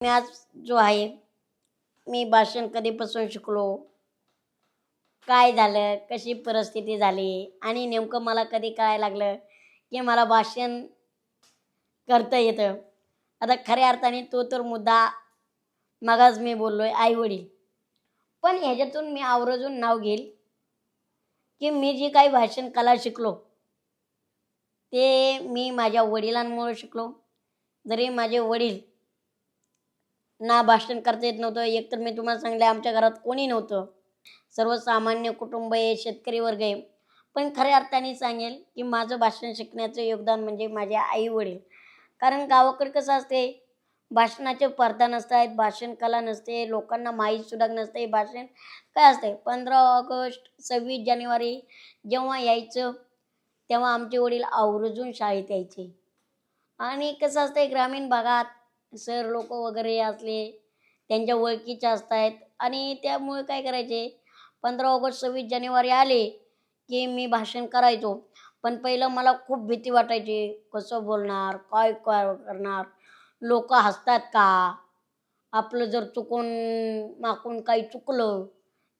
मी आज जो आहे मी भाषण कधीपासून शिकलो? काय झालं? कशी परिस्थिती झाली? आणि नेमकं मला कधी कळायला लागलं की मला भाषण करता येतं? आता खऱ्या अर्थाने तो तर मुद्दा मगाच मी बोललो आहे आईवडील. पण ह्याच्यातून मी आवर्जून नाव घेईल की मी जी काही भाषण कला शिकलो ते मी माझ्या वडिलांमुळे शिकलो. जरी माझे वडील ना भाषण करता येत नव्हतं. एकतर मी तुम्हाला सांगले आमच्या घरात कोणी नव्हतं. सर्वसामान्य कुटुंब आहे शेतकरी वर्ग आहे. पण खऱ्या अर्थाने सांगेल की माझं भाषण शिकण्याचं योगदान म्हणजे माझे आई वडील कारण गावाकडे कसं असते भाषणाचे स्पर्धा नसतात भाषण कला नसते लोकांना माहीत सुद्धा नसते भाषण काय असते? पंधरा ऑगस्ट सव्वीस जानेवारी जेव्हा यायचं तेव्हा आमचे वडील आवर्जून शाळेत यायचे. आणि कसं असतंय ग्रामीण भागात सर लोक वगैरे असले त्यांच्या ओळखीचे असतात. आणि त्यामुळे काय करायचे? पंधरा ऑगस्ट सव्वीस जानेवारी आले की मी भाषण करायचो. पण पहिलं मला खूप भीती वाटायची. कसं बोलणार? काय काय करणार? लोक हसतात का? आपलं जर चुकून माकून काही चुकलं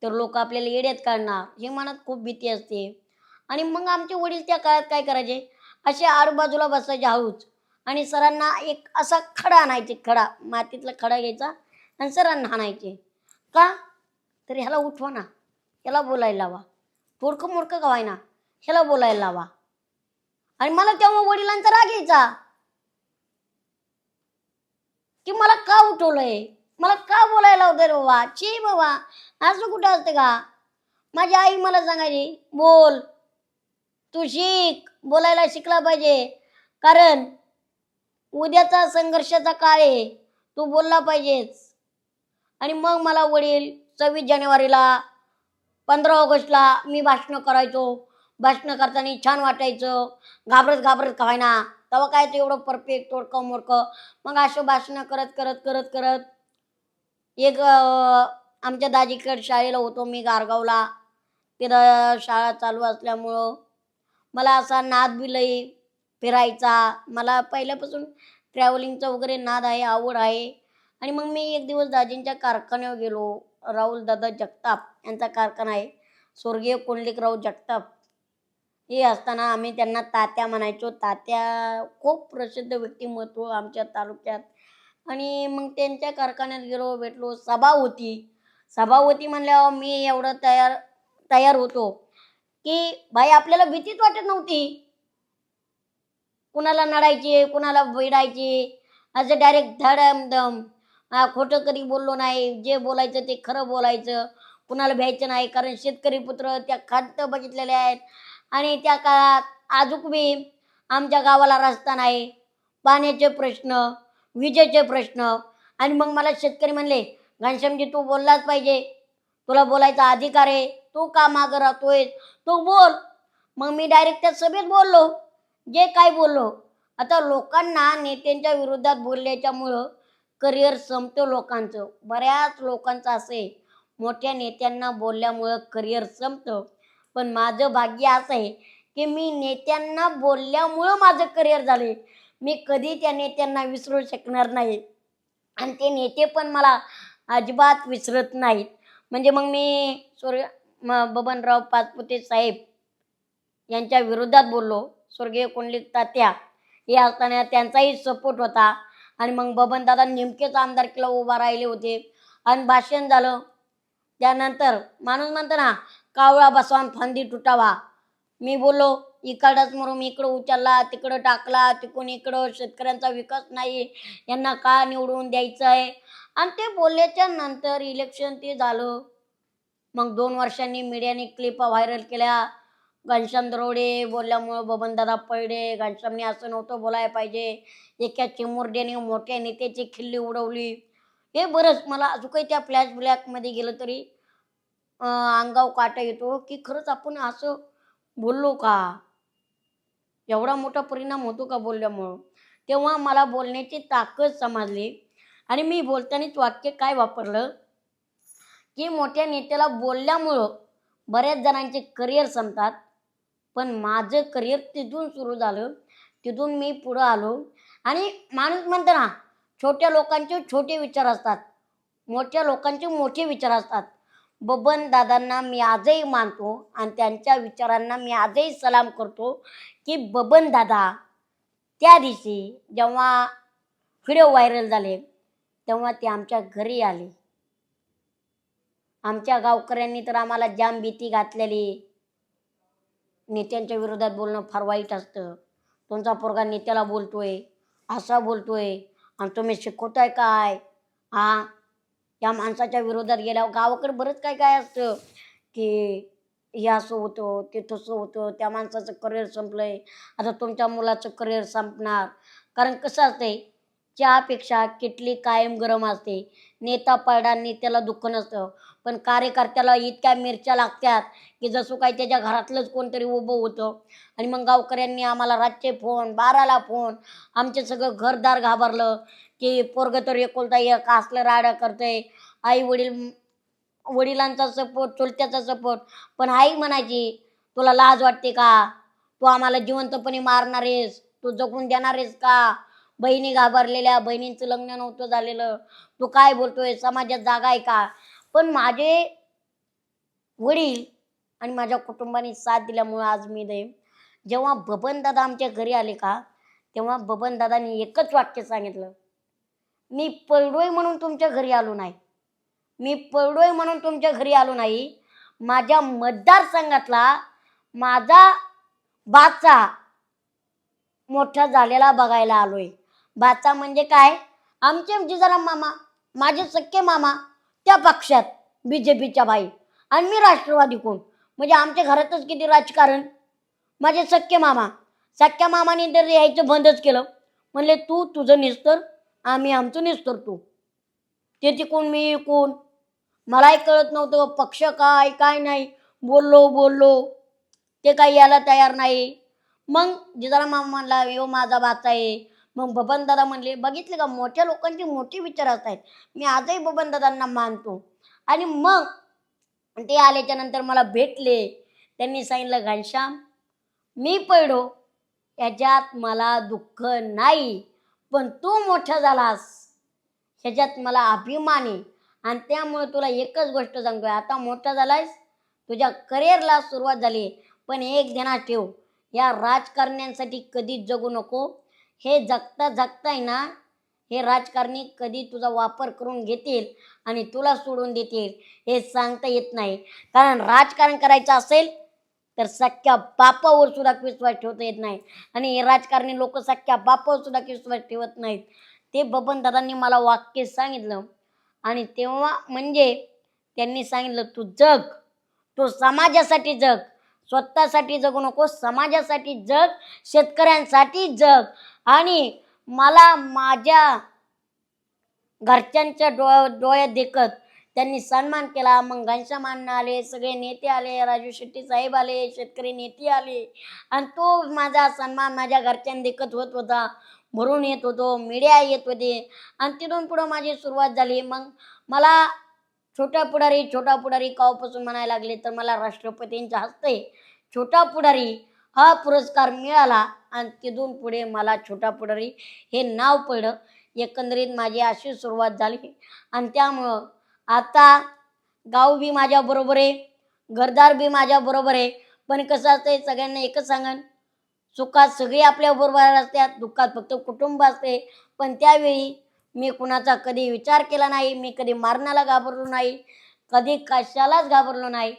तर लोक आपल्याला येड्यात काढणार. हे मनात खूप भीती असते. आणि मग आमचे वडील त्या काळात काय करायचे? असे आजूबाजूला बसायचे. हळूच आणि सरांना एक असा खडा आणायचे खडा. मातीतला खडा घ्यायचा आणि सरांना आणायचे. का? तर ह्याला उठवा ना. ह्याला बोलायला लावा. थोडकं मोडकं गवाय ना ह्याला बोलायला लावा. आणि मला तेव्हा वडिलांचा राग यायचा. की मला का उठवलंय? मला का बोलायला लावतंय बाबा? ची बाबा. असं कुठं असते का? माझी आई मला सांगायची बोल. तू शिक. बोलायला शिकला पाहिजे. कारण उद्याचा संघर्षाचा काळ आहे. तू बोलला पाहिजेच आणि मग मला वडील सव्वीस जानेवारीला पंधरा ऑगस्टला मी भाषणं करायचो. भाषणं करताना छान वाटायचं. घाबरत घाबरत खायना तेव्हा काय ते एवढं परफेक्ट तोडकं मोडकं. मग अशा भाषणं करत करत करत करत एक आमच्या दाजीकडे शाळेला होतो मी गारगावला. तिथं शाळा चालू असल्यामुळं मला असा नाद बी फिरायचा. मला पहिल्यापासून ट्रॅव्हलिंगचा वगैरे नाद आहे आवड आहे. आणि मग मी एक दिवस दाजींच्या कारखान्यावर गेलो. राहुल दादा जगताप यांचा कारखाना आहे. स्वर्गीय कोंडलिकराव जगताप. हे असताना आम्ही त्यांना तात्या म्हणायचो. तात्या खूप प्रसिद्ध व्यक्तिमत्व आमच्या तालुक्यात. आणि मग त्यांच्या कारखान्यात गेलो भेटलो. सभा होती सभा होती म्हणल्यावर मी एवढं तयार तयार होतो की भाई आपल्याला भीतीच वाटत नव्हती. कुणाला नडायची कुणाला भिडायची असं डायरेक्ट धडमधम खोटं कधी बोललो नाही जे बोलायचं ते खरं बोलायचं. कुणाला भ्यायचं नाही कारण शेतकरी पुत्र त्या खाद्य बघितलेले आहेत. आणि त्या काळात आजूक मी आमच्या गावाला रस्ता नाही पाण्याचे प्रश्न विजेचे प्रश्न. आणि मग मला शेतकरी म्हणले घनश्यामजी तू बोललाच पाहिजे. तुला बोलायचा अधिकार आहे. तू का मागं राहतोय तू बोल. मग मी डायरेक्ट त्या सभेत बोललो. जे काय बोललो आता लोकांना नेत्यांच्या विरोधात बोलल्याच्यामुळं करिअर संपतो लोकांचं. बऱ्याच लोकांचं असं आहे मोठ्या नेत्यांना बोलल्यामुळं करिअर संपतं. पण माझं भाग्य असं आहे की मी नेत्यांना बोलल्यामुळं माझं करिअर झाले मी कधी त्या नेत्यांना विसरू शकणार नाही. आणि ते नेते पण मला अजिबात विसरत नाहीत. म्हणजे मग मी सूर्य म बबनराव पाचपुते साहेब यांच्या विरोधात बोललो. स्वर्गीय कुंडलिक तात्या हे असताना त्यांचाही सपोर्ट होता. आणि मग बबनदादा नेमकेच आमदारकीला उभा राहिले होते. आणि भाषण झालं. त्यानंतर माणूस म्हणतो ना कावळा बसवान फांदी तुटावा. मी बोललो इकडंच मरून इकडं उचलला तिकडं टाकला तिकडून इकडं शेतकऱ्यांचा विकास नाही यांना का निवडून द्यायचं आहे? आणि ते बोलल्याच्या नंतर इलेक्शन ते झालं. मग दोन वर्षांनी मीडियाने क्लिपा व्हायरल केल्या. घनश्याम दरोडे बोलल्यामुळं बबनदादा पडले. घनश्यामने असं नव्हतं बोलायला पाहिजे. एका चिमुरड्याने मोठ्या नेत्याची खिल्ली उडवली. हे बरंच मला अजून काही त्या फ्लॅश ब्लॅकमध्ये गेलं तरी अंगाव काटा येतो की खरंच आपण असं बोललो का? एवढा मोठा परिणाम होतो का बोलल्यामुळं? तेव्हा मला बोलण्याची ताकद समजली. आणि मी बोलतानाच वाक्य काय वापरलं? की मोठ्या नेत्याला बोलल्यामुळं बऱ्याच जणांचे करिअर संपतात. पण माझं करिअर तिथून सुरू झालं. तिथून मी पुढं आलो. आणि माणूस म्हणतो ना छोट्या लोकांचे छोटे विचार असतात. मोठ्या लोकांचे मोठे विचार असतात. बबन दादांना मी आजही मानतो आणि त्यांच्या विचारांना मी आजही सलाम करतो की बबन दादा त्या दिवशी जेव्हा व्हिडिओ व्हायरल झाले तेव्हा ते आमच्या घरी आले. आमच्या गावकऱ्यांनी तर आम्हाला जाम भीती घातलेली. नेत्यांच्या विरोधात बोलणं फार वाईट असतं. तुमचा पोरगा नेत्याला बोलतोय असा बोलतोय. आणि तुम्ही शिकवताय काय? हा या माणसाच्या विरोधात गेल्यावर गावाकडे बरंच काय काय असतं. की हे असं होतं ते तसं होतं त्या माणसाचं करिअर संपलंय. आता तुमच्या मुलाचं करिअर संपणार. कारण कसं असतंय चहापेक्षा किटली कायम गरम असते. नेता पडा नेत्याला दुःख नसतं. पण कार्यकर्त्याला इतक्या मिरच्या लागतात की जसं काही त्याच्या घरातलंच कोणतरी उभं होतं. आणि मग गावकऱ्यांनी आम्हाला रातचे फोन बाराला फोन आमचे सगळं घरदार घाबरलं की पोरग तर एकोलता एक असलं राडा करतंय. आई वडील वडिलांचा सपोर्ट चुलत्याचा सपोर्ट पण आई म्हणायची तुला लाज वाटते का? तू आम्हाला जिवंतपणे मारणार आहेस. तू जगून देणार आहेस का? बहिणी घाबरलेल्या बहिणींचं लग्न नव्हतं झालेलं. तू काय बोलतोय? समाजात जागा आहे का? पण माझे वडील आणि माझ्या कुटुंबाने साथ दिल्यामुळं आज मी दे जेव्हा बबन दादा आमच्या घरी आले का तेव्हा बबन दादानी एकच वाक्य सांगितलं. मी पळडोय म्हणून तुमच्या घरी आलो नाही. मी पळडोय म्हणून तुमच्या घरी आलो नाही. माझ्या मतदारसंघातला माझा बाचा मोठा झालेला बघायला आलोय. भाचा म्हणजे काय? आमचे जिजारा मामा माझे सख्खे मामा त्या पक्षात बी जे पीच्या बाई. आणि मी राष्ट्रवादी कोण? म्हणजे आमच्या घरातच किती राजकारण? माझे सख्खे मामा. सख्या मामाने तर यायचं बंदच केलं. म्हणले तू तुझं निस्तर आम्ही आमचं निस्तर तू. ते कोण मी कोण? मलाही कळत नव्हतं पक्ष काय काय नाही. बोललो बोललो. ते काही यायला तयार नाही. मग जिजारा मामा म्हणला यो माझा बाचा आहे. मग बबन दादा म्हणले बघितले का? मोठ्या लोकांचे मोठे विचार असतात मी आजही बबन दादांना मानतो. आणि मग ते आल्याच्यानंतर मला भेटले. त्यांनी सांगितलं घनश्याम मी पडो याच्यात मला दुःख नाही पण तू मोठा झालास. ह्याच्यात मला अभिमान आहे. आणि त्यामुळे तुला एकच गोष्ट सांगतोय. आता मोठा झालायस तुझ्या करिअरला सुरुवात झाली पण एक ध्यानात ठेव या राजकारण्यांसाठी कधीच जगू नको. हे जगता जगताय ना हे राजकारणी कधी तुझा वापर करून घेतील आणि तुला सोडून देतील हे सांगता येत नाही. कारण राजकारण करायचं असेल तर सख्या बापावर सुद्धा विश्वास ठेवता येत नाही. आणि हे राजकारणी लोक सख्या बापावर सुद्धा विश्वास ठेवत नाहीत. ते बबन दादांनी मला वाक्य सांगितलं. आणि तेव्हा म्हणजे त्यांनी सांगितलं तू जग तू समाजासाठी जग स्वतःसाठी जगू नको समाजासाठी जग शेतकऱ्यांसाठी जग. आणि मला माझ्या घरच्यांच्या डोळ्या डोळ्यात देखत त्यांनी सन्मान केला. मग घनश्यामांना आले सगळे नेते आले राजू शेट्टी साहेब आले शेतकरी नेते आले. आणि तो माझा सन्मान माझ्या घरच्यां देखत होत होता. भरून येत होतो मीडिया येत होते. आणि तिथून पुढं माझी सुरुवात झाली. मग मला छोटा पुढारी छोटा पुढारी कावपासून म्हणायला लागले तर मला राष्ट्रपतींच्या हस्ते छोटा पुढारी हा पुरस्कार मिळाला आणि तिथून पुढे मला छोटा पुढारी हे नाव पडलं. एकंदरीत माझी अशी सुरुवात झाली. आणि त्यामुळं आता गाव बी माझ्याबरोबर आहे घरदार बी माझ्याबरोबर आहे. पण कसं असतंय सगळ्यांना एकच सांगन सुखात सगळी आपल्याबरोबर असतात दुःखात फक्त कुटुंब असते. पण त्यावेळी मी कुणाचा कधी विचार केला नाही मी कधी मारण्याला घाबरलो नाही कधी कशालाच घाबरलो नाही.